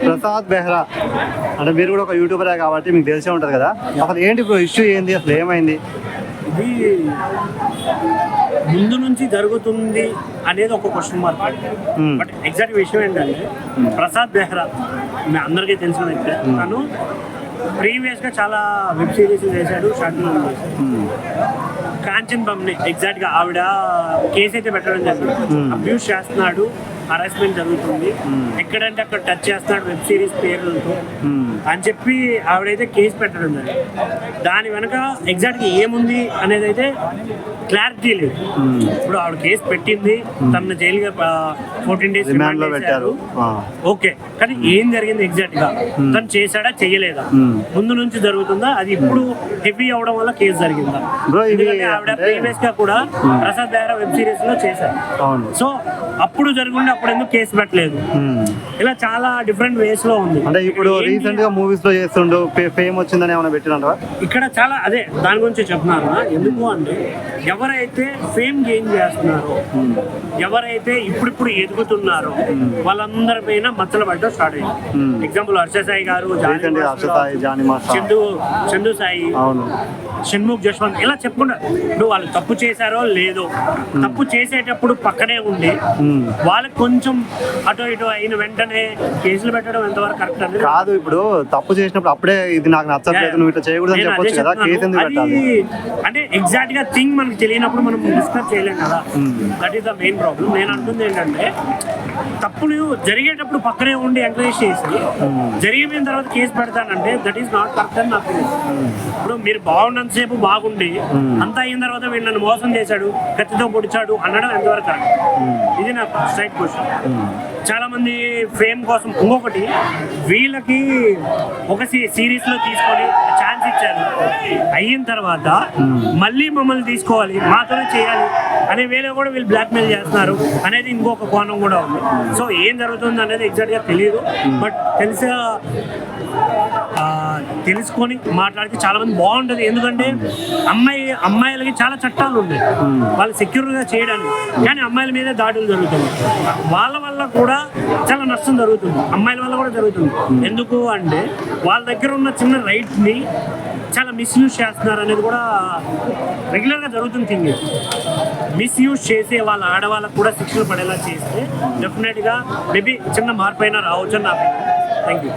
ప్రసాద్ బెహ్రా. అంటే మీరు కూడా ఒక యూట్యూబరే కాబట్టి మీకు తెలిసే ఉంటుంది కదా. అసలు ఏంటి ఇప్పుడు ఇష్యూ ఏంది? అసలు ఏమైంది? ఇది ముందు నుంచి జరుగుతుంది అనేది ఒక question mark Hmm. But exact విషయం ఏంటంటే ప్రసాద్ బెహ్రా మీ అందరికీ తెలిసిన వ్యక్తే. తను ప్రీవియస్గా చాలా వెబ్ సిరీస్ చేశాడు షార్ట్ ఫిల్మ్ ఉమ్, కాంచన్ బమ్ని ఎగ్జాక్ట్గా ఆవిడ కేసు అయితే పెట్టడం జరిగింది. అబ్యూస్ చేస్తున్నాడు. హరాస్మెంట్ జరుగుతుంది. ఎక్కడంటే అక్కడ టచ్ చేస్తున్నాడు వెబ్ సిరీస్ పేర్లతో. ఉమ్, అని చెప్పి ఆవిడైతే కేసు పెట్టడం జరిగింది. దాని వెనక ఎగ్జాక్ట్గా ఏముంది అనేది అయితే క్లారిటీ లేదు. ఇప్పుడు ఆవిడ కేసు పెట్టింది. తన జైలుగా ఫోర్టీన్ డేస్లో పెట్టారు. ఓకే కానీ ఏం జరిగింది ఎగ్జాక్ట్గా? తను చేశాడా చెయ్యలేదా Hmm. ముందు నుంచి జరుగుతుందా? అది ఇప్పుడు హెవీ అవడం వల్ల కేసు జరిగిందా? ఆవిడ ప్రీవియస్గా కూడా ప్రసాద్ బెహ్రా వెబ్ సిరీస్లో చేశారు. సో అప్పుడు జరుగుండే అప్పుడు ఎందుకు కేసు పెట్టలేదు? ఉమ్. ఇలా చాలా డిఫరెంట్ వేస్లో ఉంది. అంటే ఇప్పుడు? రీసెంట్గా మూవీస్లో చేస్తుండు ఫేమ్ వచ్చిందని ఏమైనా పెట్టినంటవా ఇక్కడ చాలా అదే దాని గురించి చెప్తున్నాను ఎందుకు అంటే ఎవరైతే ఫేమ్ గెయిన్ చేస్తున్నారో ఎవరైతే ఇప్పుడిప్పుడు ఎదుగుతున్నారో వాళ్ళందరి పైన మచ్చలు పడ్డం స్టార్ట్ అయింది. Hmm. ఎగ్జాంపుల్ హర్ష సాయి గారు చందు చందు సాయి షణ్ముఖ్ జశ్వంత్ ఇలా చెప్పుకుంటారు. ఇప్పుడు వాళ్ళు తప్పు చేశారో లేదో తప్పు చేసేటప్పుడు పక్కనే ఉండి. వాళ్ళకి కొంచెం అటు ఇటు అయిన వెంటనే కేసులు పెట్టడం ఎంతవరకు కరెక్ట్ అనేది కాదు ఇప్పుడు తప్పు చేసినప్పుడు అప్పుడే ఇది నాకు నచ్చట్లేదు నువ్వు ఇట్లా చేయకూడదు అని చెప్పొచ్చు కదా. కేసు ఎందుకు పెట్టాలి? అంటే ఎగ్జాక్ట్గా థింగ్ మనకి తెలియనప్పుడు మనం డిస్కస్ చేయలేం కదా. That is the main problem నేను అంటుంది ఏంటంటే తప్పులు జరిగేటప్పుడు పక్కనే ఉండి ఎంకరేజ్ చేసి జరిగిపోయిన తర్వాత కేసు పెడతానంటే దట్ ఈస్ నాట్ కరెక్ట్ అని నాకు తెలియదు. ఇప్పుడు మీరు బాగున్నంతసేపు బాగుండి అంతా అయిన తర్వాత వీడు నన్ను మోసం చేశాడు కత్తితో పొడిచాడు అనడం ఎంతవరకు కరెక్ట్ ఇది నాకు స్ట్రైట్ క్వశ్చన్ చాలా మంది ఫేమ్ కోసం ఇంకొకటి వీళ్ళకి ఒక సిరీస్లో తీసుకొని ఛాన్స్ ఇచ్చారు. అయిన తర్వాత మళ్ళీ మమ్మల్ని తీసుకోవాలి మాతోనే చేయాలి అనే వేలో కూడా వీళ్ళు బ్లాక్మెయిల్ చేస్తున్నారు అనేది ఇంకొక కోణం కూడా ఉంది. సో ఏం జరుగుతుంది అనేది ఎగ్జాక్ట్గా తెలియదు బట్ తెలిసే తెలుసుకొని మాట్లాడితే చాలా మంది బాగుంటది. ఎందుకంటే అమ్మాయి అమ్మాయిలకి చాలా చట్టాలు ఉన్నాయి వాళ్ళు సెక్యూర్గా చేయడానికి. కానీ అమ్మాయిల మీద దాడులు జరుగుతుంది వాళ్ళ వల్ల కూడా చాలా నష్టం జరుగుతుంది. అమ్మాయిల వల్ల కూడా జరుగుతుంది. ఎందుకు అంటే వాళ్ళ దగ్గర ఉన్న చిన్న రైట్ని చాలా మిస్యూజ్ చేస్తున్నారు అనేది కూడా రెగ్యులర్గా జరుగుతుంది థింగ్ మిస్యూజ్ చేసే వాళ్ళ ఆడవాళ్ళకు కూడా శిక్షలు పడేలా చేస్తే డెఫినెట్గా మేబీ చిన్న మార్పు అయినా రావచ్చు అని నా థ్యాంక్ యూ